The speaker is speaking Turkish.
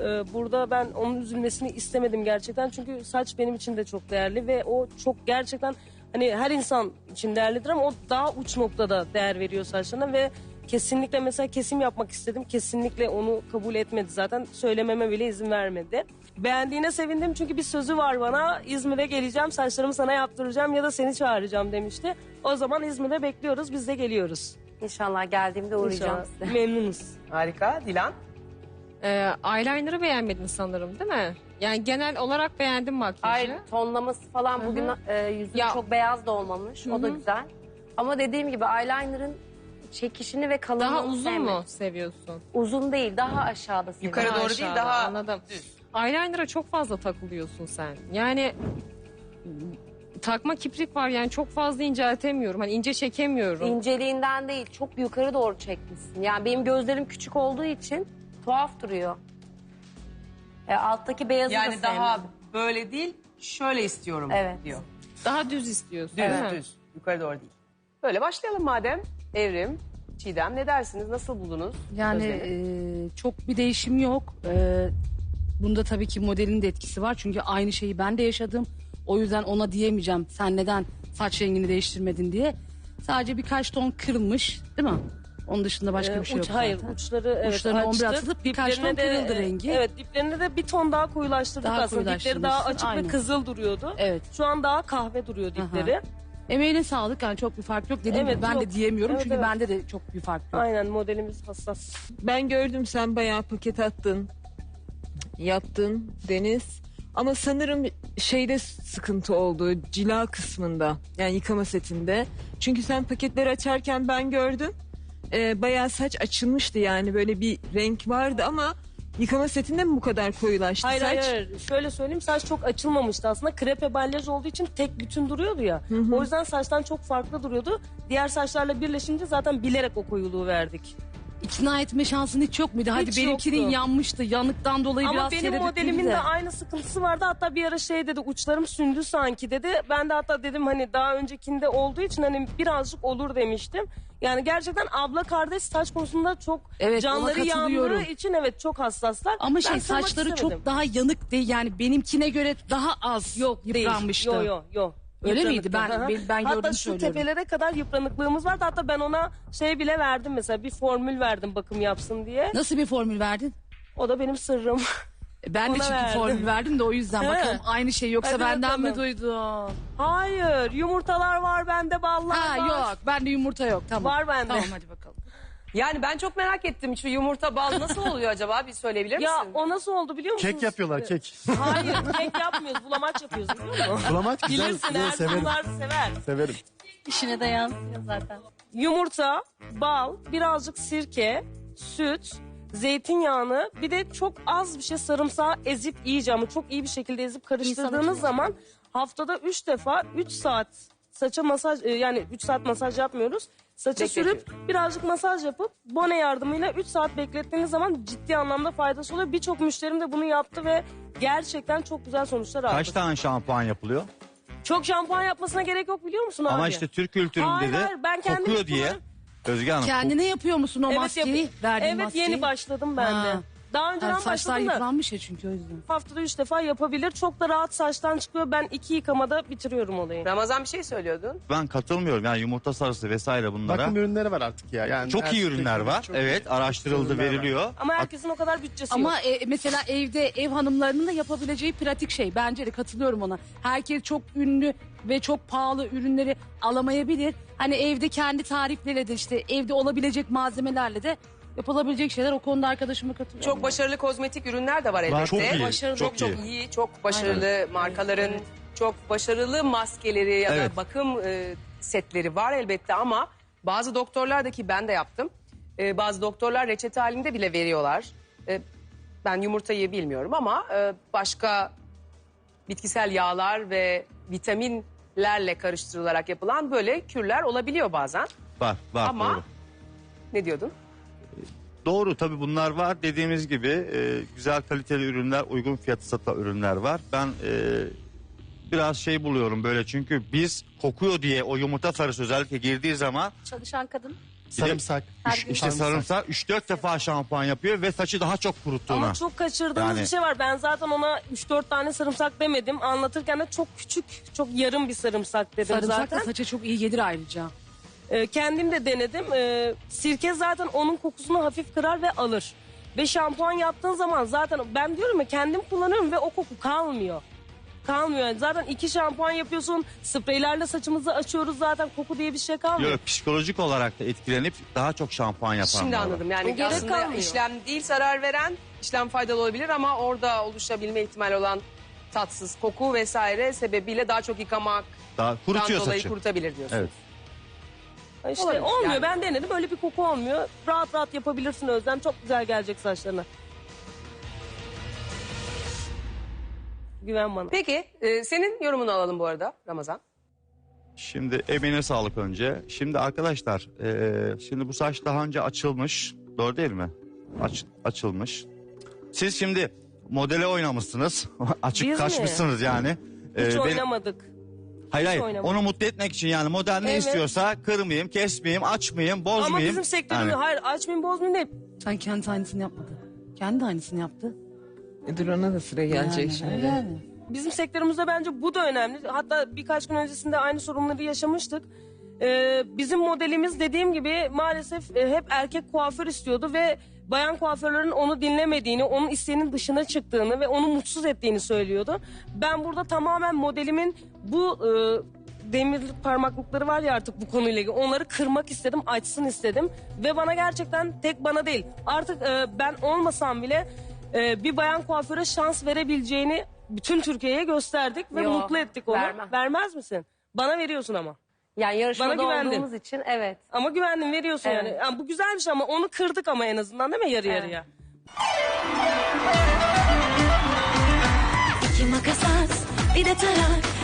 e, burada ben onun üzülmesini istemedim gerçekten. Çünkü saç benim için de çok değerli ve o çok gerçekten hani her insan için değerlidir ama o daha uç noktada değer veriyor saçlarına ve kesinlikle mesela kesim yapmak istedim. Kesinlikle onu kabul etmedi zaten. Söylememe bile izin vermedi. Beğendiğine sevindim çünkü bir sözü var bana. İzmir'e geleceğim, saçlarımı sana yaptıracağım ya da seni çağıracağım demişti. O zaman İzmir'e bekliyoruz, biz de geliyoruz. İnşallah geldiğimde uğrayacağım İnşallah. size. Memnunuz. Harika. Dilan? Ee, eyeliner'ı beğenmedin sanırım değil mi? Yani genel olarak beğendim makyajı. Hayır tonlaması falan bugün e, yüzüm Ya- çok beyaz da olmamış. O da güzel. Ama dediğim gibi eyeliner'ın çekişini ve kalınlığını Daha uzun sevmedim. mu seviyorsun? Uzun değil daha aşağıda seviyorum. Yukarı doğru değil aşağıda, daha anladım. düz. Eyeliner'a çok fazla takılıyorsun sen. Yani takma kiprik var yani çok fazla inceltemiyorum. Hani ince çekemiyorum. İnceliğinden değil çok yukarı doğru çekmişsin. Yani benim gözlerim küçük olduğu için tuhaf duruyor. E, alttaki beyazı da Yani daha sevmedim. böyle değil şöyle istiyorum Evet. diyor. Daha düz istiyorsun. Düz değil mi? düz. Yukarı doğru değil. Böyle başlayalım madem. Evrim, Çiğdem ne dersiniz? Nasıl buldunuz? Yani e, çok bir değişim yok. E, bunda tabii ki modelin de etkisi var. Çünkü aynı şeyi ben de yaşadım. O yüzden ona diyemeyeceğim sen neden saç rengini değiştirmedin diye. Sadece birkaç ton kırılmış değil mi? Onun dışında başka Ee, bir şey uç- yok hayır zaten. uçları evet Uçlarını 11 açtık. atılıp birkaç Diplerine ton kırıldı rengi. Evet diplerine de bir ton daha koyulaştırdık Daha aslında. Dipleri daha açık aynen. ve kızıl duruyordu. Evet. Şu an daha kahve duruyor dipleri. Emeğine sağlık yani çok bir fark yok. Dediğim Evet, gibi ben yok. de diyemiyorum Evet, çünkü evet. bende de çok bir fark yok. Aynen modelimiz hassas. Ben gördüm sen bayağı paket attın. Yaptın Deniz. Ama sanırım şeyde sıkıntı oldu. Cila kısmında. Yani yıkama setinde. Çünkü sen paketleri açarken ben gördüm. Ee, bayağı saç açılmıştı yani. Böyle bir renk vardı ama yıkama setinde mi bu kadar koyulaştı Hayır saç? hayır hayır. Şöyle söyleyeyim saç çok açılmamıştı aslında. Krepe balyaj olduğu için tek bütün duruyordu ya. O yüzden saçtan çok farklı duruyordu. Diğer saçlarla birleşince zaten bilerek o koyuluğu verdik. İkna etme şansın hiç yok muydu? Hadi Hiç benimkinin yoktu. yanmıştı. Yanıktan dolayı Ama biraz benim modelimin de aynı sıkıntısı vardı. Hatta bir ara şey dedi uçlarım sündü sanki dedi. Ben de hatta dedim hani daha öncekinde olduğu için hani birazcık olur demiştim. Yani gerçekten abla kardeş saç konusunda çok Evet, ona canları katılıyorum. yandığı için evet çok hassaslar. Ama Ben şey kırmak saçları istemedim. çok daha yanık değil yani benimkine göre daha az yok yıpranmıştı. Yok yok yok. Öyle miydi? Ben- ben- ben Hatta gördüm şu söylüyorum. tepelere kadar yıpranıklığımız vardı. Hatta ben ona şey bile verdim mesela bir formül verdim bakım yapsın diye. Nasıl bir formül verdin? O da benim sırrım. Ben de Ona çünkü verdim. formül verdim de o yüzden He. bakalım aynı şey yoksa Hadi benden mi bakalım. duydun? Hayır yumurtalar var bende ballar Ha var. yok bende yumurta yok tamam. Var bende. Tamam hadi bakalım. Yani ben çok merak ettim. Şu yumurta bal nasıl oluyor acaba? Bir söyleyebilir misin? Ya o nasıl oldu biliyor musunuz? Kek yapıyorlar kek. Hayır kek yapmıyoruz. Bulamaç yapıyoruz biliyor musun? Bulamaç güzel, Bilirsin güzel severim. Sever. Severim. İşine de yansıyor zaten. Yumurta, bal, birazcık sirke, süt, zeytinyağını bir de çok az bir şey sarımsağı ezip iyice ama çok iyi bir şekilde ezip karıştırdığınız zaman haftada 3 defa 3 saat saça masaj e, yani 3 saat masaj yapmıyoruz. Saça sürüp birazcık masaj yapıp bone yardımıyla 3 saat beklettiğiniz zaman ciddi anlamda faydası oluyor. Birçok müşterim de bunu yaptı ve gerçekten çok güzel sonuçlar aldı. Kaç tane şampuan yapılıyor? Çok şampuan yapmasına gerek yok biliyor musun abi? Ama işte Türk kültüründe Hayır, de hayır, ben kendim kokuyor diye. Özge Hanım. Kendine yapıyor musun o maskeyi? yap- Verdiğin evet maskeyi? yeni başladım ben de. Ha. Daha önceden Yani saçlar başladım da yıpranmış ya çünkü o yüzden. haftada üç defa yapabilir. Çok da rahat saçtan çıkıyor. Ben iki yıkamada bitiriyorum olayı. Ramazan bir şey söylüyordun. Ben katılmıyorum. Yani yumurta sarısı vesaire bunlara. Bakım ürünleri var artık ya. Yani Çok iyi ürünler var. çok evet araştırıldı ürünler var. veriliyor. Ama herkesin o kadar bütçesi yok. Ama e, mesela evde ev hanımlarının da yapabileceği pratik şey. Bence de katılıyorum ona. Herkes çok ünlü ve çok pahalı ürünleri alamayabilir. Hani evde kendi tarifleriyle de işte evde olabilecek malzemelerle de yapılabilecek şeyler. O konuda arkadaşıma katılıyorum. Çok başarılı kozmetik ürünler de var elbette. Çok iyi. Başarılı, çok, çok iyi. iyi. Çok başarılı markaların çok başarılı maskeleri ya Evet. da bakım e, setleri var elbette ama bazı doktorlar da ki ben de yaptım. E, bazı doktorlar reçete halinde bile veriyorlar. E, ben yumurtayı bilmiyorum ama e, başka bitkisel yağlar ve vitaminlerle karıştırılarak yapılan böyle kürler olabiliyor bazen. Var var Ama- doğru. Ne diyordun? Doğru tabii bunlar var. Dediğimiz gibi e, güzel kaliteli ürünler, uygun fiyatı satılan ürünler var. Ben e, biraz şey buluyorum böyle çünkü biz kokuyor diye o yumurta sarısı özellikle girdiği zaman Çalışan kadın. Sarımsak. İşte sarımsak 3-4 defa şampuan yapıyor ve saçı daha çok kuruttuğuna. Ama çok kaçırdığımız Yani- bir şey var. Ben zaten ona 3-4 tane sarımsak demedim. Anlatırken de çok küçük, çok yarım bir sarımsak dedim Sarımsak zaten. da saça çok iyi gelir ayrıca. Ee, kendim de denedim. Ee, sirke zaten onun kokusunu hafif kırar ve alır. Ve şampuan yaptığın zaman zaten ben diyorum ya kendim kullanıyorum ve o koku kalmıyor. Kalmıyor. Yani Zaten iki şampuan yapıyorsun. Spreylerle saçımızı açıyoruz zaten. Koku diye bir şey kalmıyor. Yok psikolojik olarak da etkilenip daha çok şampuan yapanlar Şimdi var. anladım. Yani Gerek aslında kalmıyor. işlem değil zarar veren, işlem faydalı olabilir ama orada oluşabilme ihtimali olan tatsız koku vesaire sebebiyle daha çok yıkamak Daha kurutuyor dolayı saçı. kurutabilir diyorsun. Evet. İşte Olabilir olmuyor. yani. Ben denedim. Öyle bir koku olmuyor. Rahat rahat yapabilirsin Özlem. Çok güzel gelecek saçlarına. Güven bana. Peki e, senin yorumunu alalım bu arada Ramazan. Şimdi emeğine sağlık önce. Şimdi arkadaşlar eee, şimdi bu saç daha önce açılmış. Doğru değil mi? Aç, açılmış. Siz şimdi modele oynamışsınız. Açık Biz mi? kaçmışsınız yani. Hiç Ee, benim- oynamadık. Hayır hayır oynamadık. onu mutlu etmek için yani model ne Evet. istiyorsa kırmayayım, kesmeyeyim, açmayayım, bozmayayım. Ama bizim sektörümüz Yani hayır açmayın bozmayın değil. Sen kendi aynısını yapmadı. Kendi aynısını yaptı. E, dur ona da sıra gelecek Yani, şimdi. yani. Bizim sektörümüzde bence bu da önemli. Hatta birkaç gün öncesinde aynı sorunları yaşamıştık. Ee, bizim modelimiz dediğim gibi maalesef e, hep erkek kuaför istiyordu ve bayan kuaförlerin onu dinlemediğini, onun isteğinin dışına çıktığını ve onu mutsuz ettiğini söylüyordu. Ben burada tamamen modelimin bu e, demir parmaklıkları var ya artık bu konuyla ilgili onları kırmak istedim, açsın istedim ve bana gerçekten tek bana değil artık e, ben olmasam bile e, bir bayan kuaföre şans verebileceğini bütün Türkiye'ye gösterdik ve Yo, mutlu ettik onu. vermem. Vermez misin? Bana veriyorsun ama. Yani yarışmada Bana güvendin. olduğumuz için evet. Ama güvendim veriyorsun Evet. yani. yani. Bu güzel bir şey ama onu kırdık ama en azından değil mi yarı Evet. yarıya? İki makas at, bir de tarak.